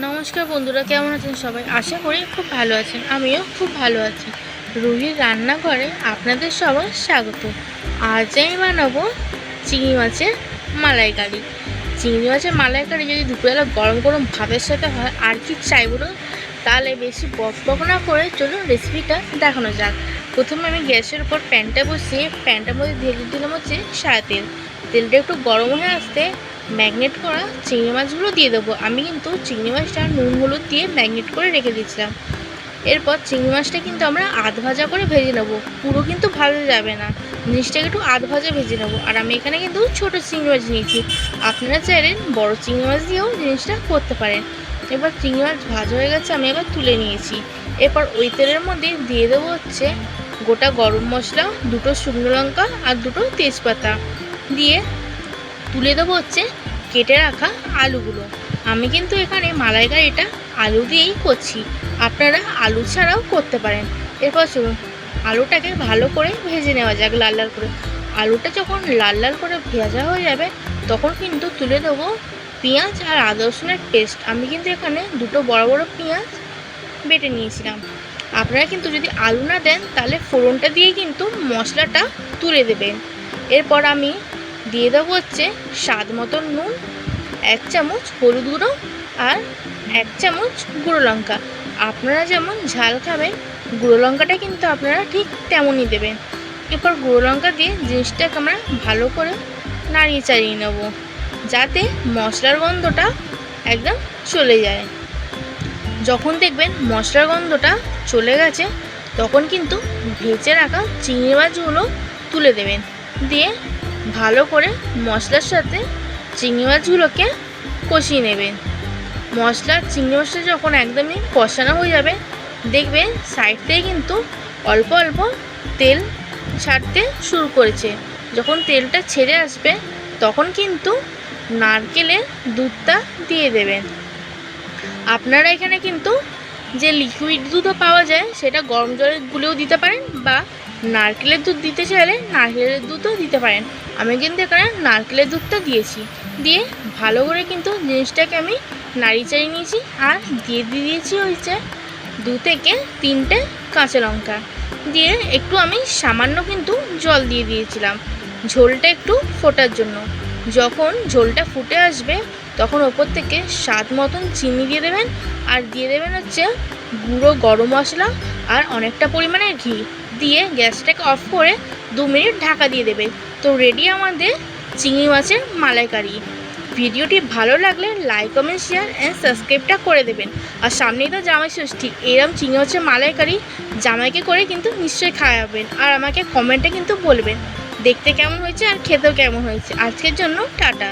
নমস্কার বন্ধুরা, কেমন আছেন সবাই? আশা করি খুব ভালো আছেন। আমিও খুব ভালো আছি। রুহির রান্নাঘরে আপনাদের সবার স্বাগত। আজ আমি বানাবো চিংড়ি মাছের মালাইকারি। চিংড়ি মাছের মালাইকারি যদি দুপুরবেলা গরম গরম ভাতের সাথে হয়, আর কি চাই বলুন? তাহলে বেশি বক না করে চলুন রেসিপিটা দেখানো যাক। প্রথমে আমি গ্যাসের উপর প্যানটা বসিয়ে, প্যানটার মধ্যে দিয়ে দিলাম হচ্ছে সাদা তেল। তেলটা একটু গরম হয়ে আসতে ম্যাগনেট করা চিংড়ি মাছগুলো দিয়ে দেবো। আমি কিন্তু চিংড়ি মাছটা নুন, হলুদ দিয়ে ম্যাগনেট করে রেখে দিয়েছিলাম। এরপর চিংড়ি মাছটা কিন্তু আমরা আধ ভাজা করে ভেজে নেব। পুরো কিন্তু ভাজা যাবে না। জিনিসটাকে একটু আধ ভাজা ভেজে নেব। আর আমি এখানে কিন্তু ছোটো চিংড়ি মাছ নিয়েছি। আপনারা চাইলেন বড় চিংড়ি মাছ দিয়েও জিনিসটা করতে পারেন। এবার চিংড়ি মাছ ভাজা হয়ে গেছে, আমি এবার তুলে নিয়েছি। এরপর ওই তেলের মধ্যে দিয়ে দেবো হচ্ছে গোটা গরম মশলা, দুটো শুকনো লঙ্কা আর দুটো তেজপাতা। দিয়ে তুলে দেবো হচ্ছে কেটে রাখা আলুগুলো। আমি কিন্তু এখানে মালাইকারিটা আলু দিয়েই করছি। আপনারা আলু ছাড়াও করতে পারেন। এরপর শুনুন আলুটাকে ভালো করে ভেজে নেওয়া যাক লাল লাল করে। আলুটা যখন লাল লাল করে ভেজা হয়ে যাবে, তখন কিন্তু তুলে দেবো পেঁয়াজ আর আদা রসুনের পেস্ট। আমি কিন্তু এখানে দুটো বড় বড় পেঁয়াজ বেটে নিয়েছিলাম। আপনারা কিন্তু যদি আলু না দেন, তাহলে ফোড়নটা দিয়ে কিন্তু মশলাটা তুলে দেবেন। এরপর আমি দিয়ে দেবো হচ্ছে স্বাদ মতন নুন, এক চামচ হলুদ গুঁড়ো আর এক চামচ গুঁড়ো লঙ্কা। আপনারা যেমন ঝাল খাবেন, গুঁড়ো লঙ্কাটা কিন্তু আপনারা ঠিক তেমনই দেবেন। এরপর গুঁড়ো লঙ্কা দিয়ে জিনিসটাকে আমরা ভালো করে নাড়িয়ে চাড়িয়ে নেব, যাতে মশলার গন্ধটা একদম চলে যায়। যখন দেখবেন মশলার গন্ধটা চলে গেছে, তখন কিন্তু ভেজে রাখা চিংড়ি মাছগুলো তুলে দেবেন। দিয়ে ভালো করে মশলার সাথে চিংড়ি মাছগুলোকে কষিয়ে নেবেন মশলা চিংড়ি মাছটা যখন একদমই কষানো হয়ে যাবে দেখবেন সাইড থেকে কিন্তু অল্প অল্প তেল ছাড়তে শুরু করেছে। যখন তেলটা ছেড়ে আসবে, তখন কিন্তু নারকেলের দুধটা দিয়ে দেবেন আপনারা এখানে কিন্তু যে লিকুইড দুধও পাওয়া যায়, সেটা গরম জলে গুলেও দিতে পারেন বা নারকেলের দুধ দিতে চাইলে নারকেলের দুধও দিতে পারেন। আমি কিন্তু এখানে নারকেলের দুধটা দিয়েছি। দিয়ে ভালো করে কিন্তু জিনিসটাকে আমি নাড়ি চাড়িয়ে নিয়েছি আর দিয়ে দিয়ে দিয়েছি হচ্ছে দু থেকে তিনটে কাঁচা লঙ্কা। দিয়ে একটু আমি সামান্য কিন্তু জল দিয়ে দিয়েছিলাম। ঝোলটা একটু ফোটার জন্য। যখন ঝোলটা ফুটে আসবে তখন ওপর থেকে স্বাদ মতন চিনি দিয়ে দেবেন, আর দিয়ে দেবেন হচ্ছে গুঁড়ো গরম মশলা আর অনেকটা পরিমাণে ঘি। দিয়ে গ্যাসটাকে অফ করে দু মিনিট ঢাকা দিয়ে দেবে তো রেডি আমাদের চিংড়ি মাছের মালাইকারি। ভিডিওটি ভালো লাগলে লাইক কমেন্ট শেয়ার অ্যান্ড সাবস্ক্রাইবটা করে দেবেন। আর সামনেই তো জামাই ষষ্ঠী, এরম চিংড়ি মাছের মালাইকারি জামাইকে করে কিন্তু নিশ্চয়ই খাওয়াবেন আর আমাকে কমেন্টে কিন্তু বলবেন। দেখতে কেমন হয়েছে আর খেতেও কেমন হয়েছে। আজকের জন্য টাটা।